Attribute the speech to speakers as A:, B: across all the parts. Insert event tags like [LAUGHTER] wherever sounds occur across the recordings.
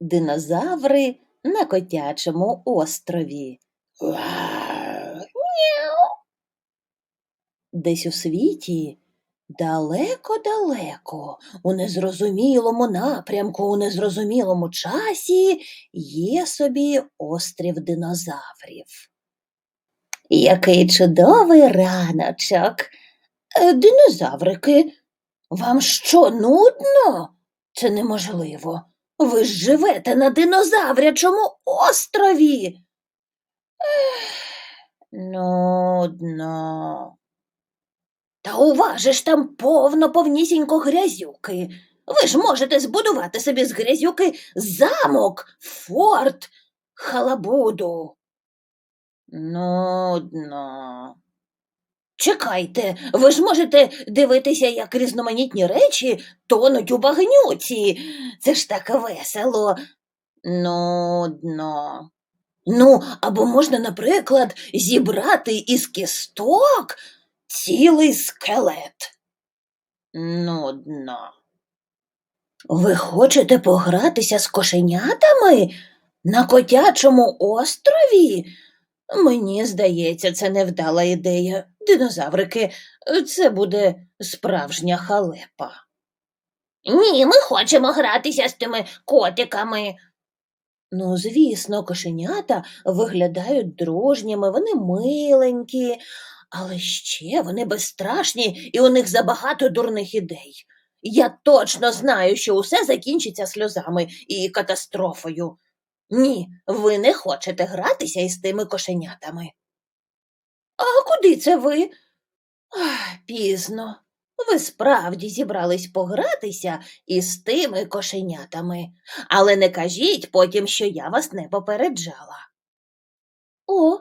A: Динозаври на котячому острові. Десь у світі, далеко-далеко, у незрозумілому напрямку, у незрозумілому часі є собі острів динозаврів. Який чудовий раночок. Е, Динозаврики, вам що, нудно? Це неможливо. Ви ж живете на динозаврячому острові. Нудно. Та у вас же ж там повно повнісінько грязюки. Ви ж можете збудувати собі з грязюки замок, форт, халабуду. Нудно. Чекайте, ви ж можете дивитися, як різноманітні речі тонуть у багнюці. Це ж так весело. Нудно. Ну, або можна, наприклад, зібрати із кісток цілий скелет. Нудно. Ви хочете погратися з кошенятами на котячому острові? Мені здається, це невдала ідея. Динозаврики, це буде справжня халепа. Ні, ми хочемо гратися з тими котиками. Ну, звісно, кошенята виглядають дружніми, вони миленькі, але ще вони безстрашні і у них забагато дурних ідей. Я точно знаю, що усе закінчиться сльозами і катастрофою. Ні, ви не хочете гратися із тими кошенятами. А куди це ви? Ах, пізно. Ви справді зібрались погратися із тими кошенятами, але не кажіть потім, що я вас не попереджала. О,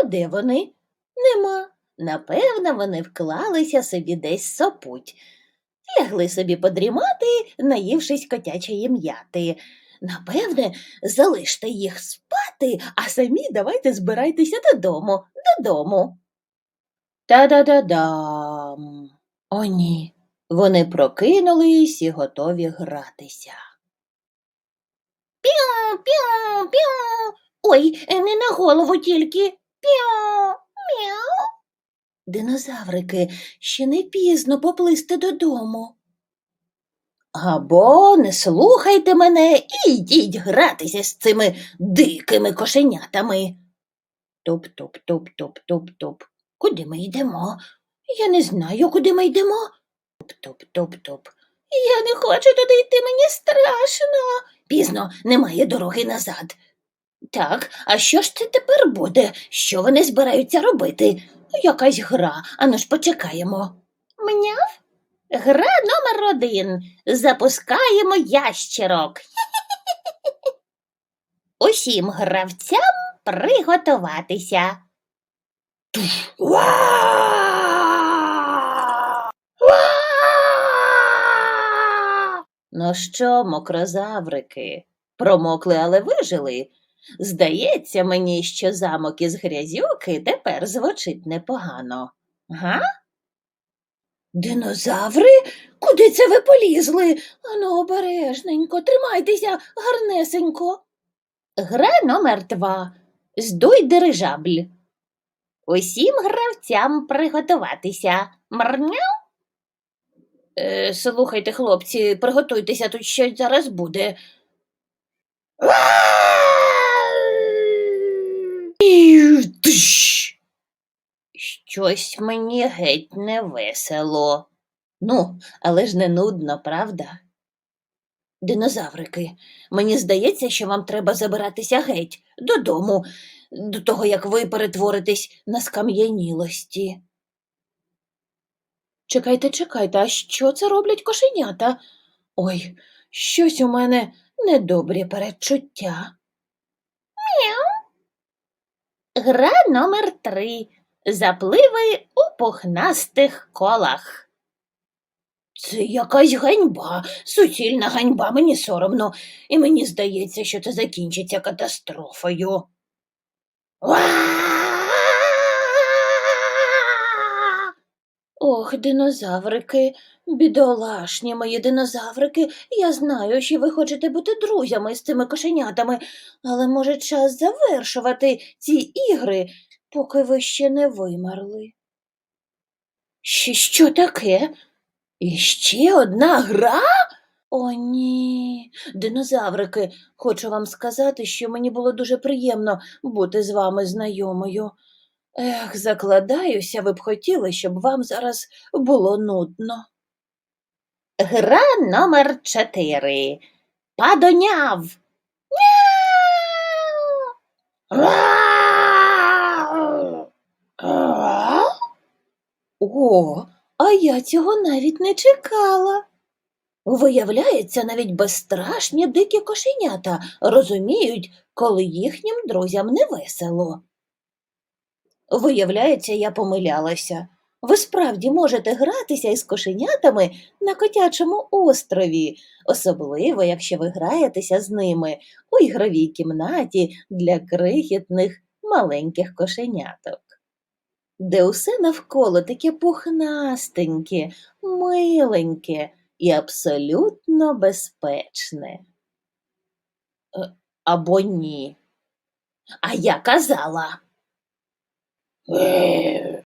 A: а де вони? Нема. Напевно, вони вклалися собі десь сопуть. Лягли собі подрімати, наївшись котячої м'яти. Напевне, залиште їх спати, а самі давайте збирайтеся додому, додому. Та-да-да-дам. О, ні. Вони прокинулись і готові гратися. Піу, піу, піу. Ой, не на голову тільки. Піу, мяу. Динозаврики, ще не пізно поплисти додому. Або не слухайте мене і йдіть гратися з цими дикими кошенятами. Туп-туп-туп-туп-туп-туп. Куди ми йдемо? Я не знаю, куди ми йдемо. Туп-туп-туп-туп. Я не хочу туди йти, мені страшно. Пізно, немає дороги назад. Так, а що ж це тепер буде? Що вони збираються робити? Якась гра, ану ж почекаємо. Мняв? Гра номер один. Запускаємо ящерок. [LAUGHS] Усім гравцям приготуватися. Ну що, мокрозаврики, промокли, але вижили. Здається мені, що замок із грязюки тепер звучить непогано. Га? Динозаври? Куди це ви полізли? Ану, обережненько, тримайтеся гарнесенько. Гра номер два. Здуй дирижабль. Усім гравцям приготуватися. Мрняв? Е, слухайте, хлопці, приготуйтеся, тут щось зараз буде. Щось мені геть не весело. Ну, але ж не нудно, правда? Динозаврики, мені здається, що вам треба забиратися геть додому, до того, як ви перетворитесь на скам'янілості. Чекайте, чекайте, а що це роблять кошенята? Ой, щось у мене недобрі передчуття. Мяу. Гра номер три. Запливи у пухнастих колах. Це якась ганьба, суцільна ганьба, мені соромно, і мені здається, що це закінчиться катастрофою. Ох, динозаврики, бідолашні мої динозаврики, я знаю, що ви хочете бути друзями з цими кошенятами, але може час завершувати ці ігри, поки ви ще не вимерли. Що, що таке? І ще одна гра? О, ні. Динозаврики, хочу вам сказати, що мені було дуже приємно бути з вами знайомою. Ех, закладаюся, ви б хотіли, щоб вам зараз було нудно. Гра номер чотири. Падоняв. Мяу. О, а я цього навіть не чекала. Виявляється, навіть безстрашні дикі кошенята розуміють, коли їхнім друзям не весело. Виявляється, я помилялася. Ви справді можете гратися із кошенятами на котячому острові, особливо, якщо ви граєтеся з ними у ігровій кімнаті для крихітних маленьких кошеняток, де усе навколо таке пухнастеньке, миленьке і абсолютно безпечне. Е, Або ні. А я казала. Е,